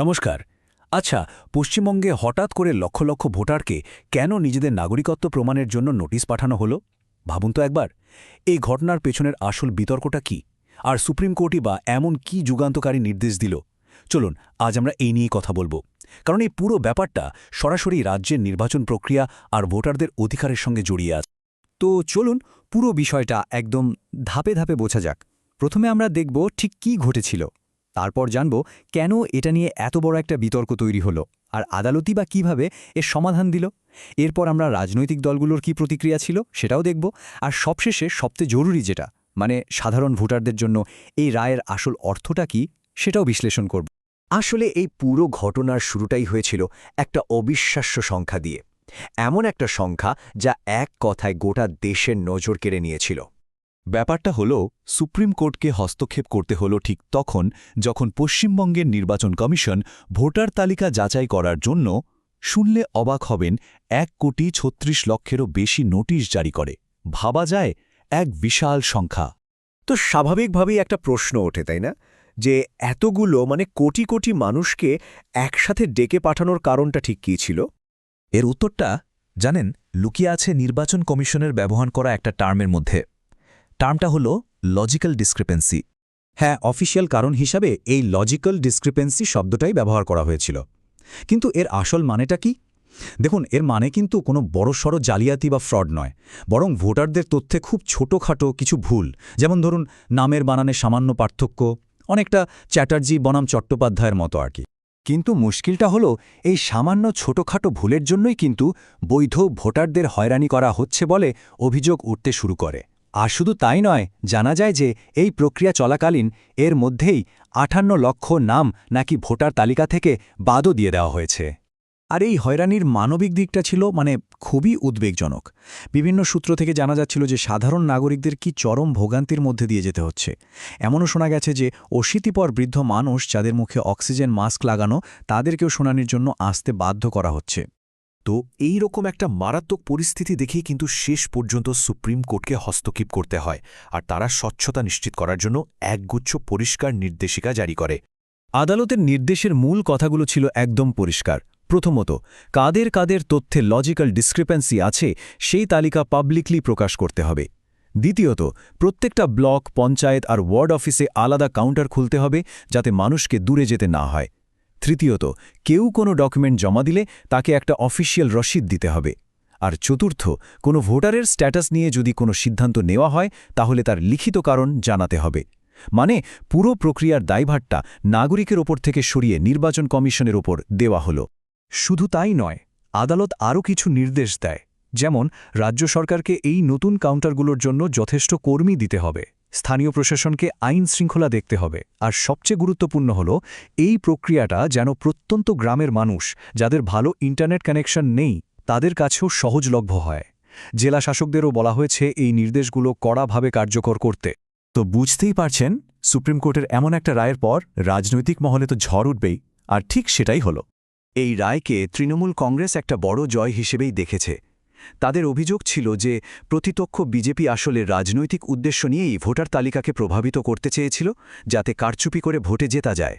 নমস্কার। আচ্ছা পশ্চিমবঙ্গে হঠাৎ করে লক্ষ লক্ষ ভোটারকে কেন নিজেদের নাগরিকত্ব প্রমাণের জন্য নোটিশ পাঠানো হলো? ভাবুন তো একবার। এই ঘটনার পেছনের আসল বিতর্কটা কি? আর সুপ্রিম কোর্টই বা এমন কি যুগান্তকারী নির্দেশ দিল? চলুন, আজ আমরা এই নিয়ে কথা বলব। কারণ এই পুরো ব্যাপারটা সরাসরি রাজ্যের নির্বাচন প্রক্রিয়া আর ভোটারদের অধিকারের সঙ্গে জড়িয়ে আছে। তো চলুন, পুরো বিষয়টা একদম ধাপে ধাপে বোঝা যাক। প্রথমে আমরা দেখব ঠিক কি ঘটেছিল। তারপর জানব কেন এটা নিয়ে এত বড় একটা বিতর্ক তৈরি হলো, আর আদালতই বা কীভাবে এর সমাধান দিল? এরপর আমরা রাজনৈতিক দলগুলোর কি প্রতিক্রিয়া ছিল সেটাও দেখব, আর সবশেষে সবচেয়ে জরুরি যেটা মানে সাধারণ ভোটারদের জন্য এই রায়ের আসল অর্থটা কি সেটাও বিশ্লেষণ করব। আসলে এই পুরো ঘটনার শুরুটাই হয়েছিল একটা অবিশ্বাস্য সংখ্যা দিয়ে। এমন একটা সংখ্যা যা এক কথায় গোটা দেশের নজর কেড়ে নিয়েছিল। ব্যাপারটা হল সুপ্রিম কোর্টকে হস্তক্ষেপ করতে হলো ঠিক তখন যখন পশ্চিমবঙ্গের নির্বাচন কমিশন ভোটার তালিকা যাচাই করার জন্য শুনলে অবাক হবেন এক কোটি ছত্রিশ লক্ষেরও বেশি নোটিশ জারি করে। ভাবা যায় এক বিশাল সংখ্যা। তো স্বাভাবিকভাবেই একটা প্রশ্ন ওঠে তাই না? যে এতগুলো মানে কোটি কোটি মানুষকে একসাথে ডেকে পাঠানোর কারণটা ঠিক কী ছিল? এর উত্তরটা জানেন লুকিয়ে আছে নির্বাচন কমিশনের ব্যবহার করা একটা টার্মের মধ্যে। টার্মটা হল লজিক্যাল ডিসক্রিপেন্সি হ্যাঁ অফিসিয়াল কারণ হিসাবে এই লজিক্যাল ডিসক্রিপেন্সি শব্দটাই ব্যবহার করা হয়েছিল। কিন্তু এর আসল মানেটা কি? দেখুন, এর মানে কিন্তু কোনো বড়সড় জালিয়াতি বা ফ্রড নয়। বরং ভোটারদের তথ্যে খুব ছোটখাটো কিছু ভুল। যেমন ধরুন, নামের বানানে সামান্য পার্থক্য, অনেকটা চ্যাটার্জি বনাম চট্টোপাধ্যায়ের মতো আর কি। কিন্তু মুশকিলটা হলো, এই সামান্য ছোটখাটো ভুলের জন্যই কিন্তু বৈধ ভোটারদের হয়রানি করা হচ্ছে বলে অভিযোগ উঠতে শুরু করে। আর শুধু তাই নয়, জানা যায় যে এই প্রক্রিয়া চলাকালীন এর মধ্যেই আঠান্ন লক্ষ নাম নাকি ভোটার তালিকা থেকে বাদও দিয়ে দেওয়া হয়েছে। আর এই হয়রানির মানবিক দিকটা ছিল মানে খুবই উদ্বেগজনক। বিভিন্ন সূত্র থেকে জানা যাচ্ছিল যে সাধারণ নাগরিকদের কি চরম ভোগান্তির মধ্যে দিয়ে যেতে হচ্ছে। এমনও শোনা গেছে যে অশীতিপর বৃদ্ধ মানুষ যাদের মুখে অক্সিজেন, মাস্ক লাগানো, তাদেরকেও শুনানির জন্য আসতে বাধ্য করা হচ্ছে। তো এই রকম একটা মারাত্মক পরিস্থিতি দেখেই কিন্তু শেষ পর্যন্ত সুপ্রিম কোর্টকে হস্তক্ষেপ করতে হয় আর তারা স্বচ্ছতা নিশ্চিত করার জন্য একগুচ্ছ পরিষ্কার নির্দেশিকা জারি করে। আদালতের নির্দেশের মূল কথাগুলো ছিল একদম পরিষ্কার। প্রথমত, কাদের কাদের তথ্যে লজিক্যাল ডিসক্রিপেন্সি আছে সেই তালিকা পাবলিকলি প্রকাশ করতে হবে। দ্বিতীয়ত, প্রত্যেকটা ব্লক, পঞ্চায়েত আর ওয়ার্ড অফিসে আলাদা কাউন্টার খুলতে হবে যাতে মানুষকে দূরে যেতে না হয়। তৃতীয়ত, কেউ কোনো ডকুমেন্ট জমা দিলে তাকে একটা অফিসিয়াল রসিদ দিতে হবে। আর চতুর্থ, কোনো ভোটারের স্ট্যাটাস নিয়ে যদি কোনো সিদ্ধান্ত নেওয়া হয়, তাহলে তার লিখিত কারণ জানাতে হবে। মানে পুরো প্রক্রিয়ার দায়ভারটা নাগরিকের ওপর থেকে সরিয়ে নির্বাচন কমিশনের ওপর দেওয়া হলো। শুধু তাই নয়, আদালত আরও কিছু নির্দেশ দেয়। যেমন, রাজ্য সরকারকে এই নতুন কাউন্টারগুলোর জন্য যথেষ্ট কর্মী দিতে হবে। স্থানীয় প্রশাসনকে আইন শৃঙ্খলা দেখতে হবে। আর সবচেয়ে গুরুত্বপূর্ণ হল, এই প্রক্রিয়াটা যেন প্রত্যন্ত গ্রামের মানুষ যাদের ভালো ইন্টারনেট কানেকশন নেই, তাদের কাছেও সহজলভ্য হয়। জেলা শাসকদেরও বলা হয়েছে, এই নির্দেশগুলো কড়াভাবে কার্যকর করতে। তো বুঝতেই পারছেন, সুপ্রিম কোর্টের এমন একটা রায়ের পর রাজনৈতিক মহলে তো ঝড় উঠবেই, আর ঠিক সেটাই হলো। এই রায়কে তৃণমূল কংগ্রেস একটা বড় জয় হিসেবেই দেখেছে। তাদের অভিযোগ ছিল যে প্রতিপক্ষ বিজেপি আসলে রাজনৈতিক উদ্দেশ্য নিয়েই ভোটার তালিকাকে প্রভাবিত করতে চেয়েছিল, যাতে কারচুপি করে ভোটে জেতা যায়।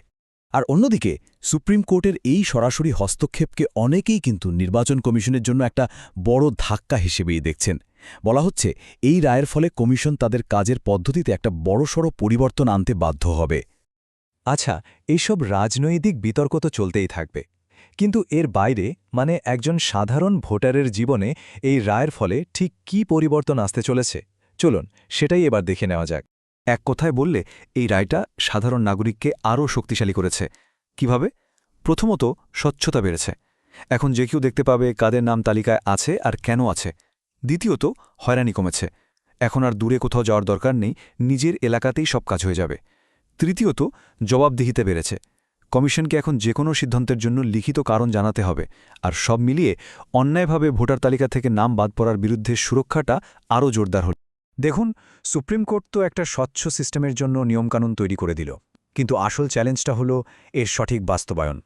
আর অন্যদিকে, সুপ্রিম কোর্টের এই সরাসরি হস্তক্ষেপকে অনেকেই কিন্তু নির্বাচন কমিশনের জন্য একটা বড় ধাক্কা হিসেবেই দেখছেন। বলা হচ্ছে, এই রায়ের ফলে কমিশন তাদের কাজের পদ্ধতিতে একটা বড়সড় পরিবর্তন আনতে বাধ্য হবে। আচ্ছা এইসব রাজনৈতিক বিতর্ক তো চলতেই থাকবে। কিন্তু এর বাইরে মানে একজন সাধারণ ভোটারের জীবনে, এই রায়ের ফলে ঠিক কি পরিবর্তন আসতে চলেছে? চলুন, সেটাই এবার দেখে নেওয়া যাক। এক কথায় বললে, এই রায়টা সাধারণ নাগরিককে আরও শক্তিশালী করেছে। কীভাবে? প্রথমত, স্বচ্ছতা বেড়েছে। এখন যে কেউ দেখতে পাবে কাদের নাম তালিকায় আছে আর কেন আছে। দ্বিতীয়ত, হয়রানি কমেছে। এখন আর দূরে কোথাও যাওয়ার দরকার নেই, নিজের এলাকাতেই সব কাজ হয়ে যাবে। তৃতীয়ত, জবাবদিহিতে বেড়েছে। কমিশনকে এখন যে কোনো সিদ্ধান্তের জন্য লিখিত কারণ জানাতে হবে, আর সব মিলিয়ে অন্যায়ভাবে ভোটার তালিকা থেকে নাম বাদ পড়ার বিরুদ্ধে সুরক্ষাটা আরও জোরদার হল। দেখুন, সুপ্রিম কোর্ট তো একটা স্বচ্ছ সিস্টেমের জন্য নিয়মকানুন তৈরি করে দিল, কিন্তু আসল চ্যালেঞ্জটা হলো এর সঠিক বাস্তবায়ন।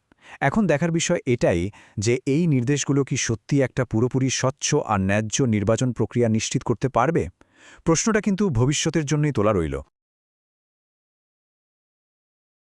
এখন দেখার বিষয় এটাই যে এই নির্দেশগুলো কি সত্যি একটা পুরোপুরি স্বচ্ছ আর ন্যায্য নির্বাচন প্রক্রিয়া নিশ্চিত করতে পারবে? প্রশ্নটা কিন্তু ভবিষ্যতের জন্যই তোলা রইল।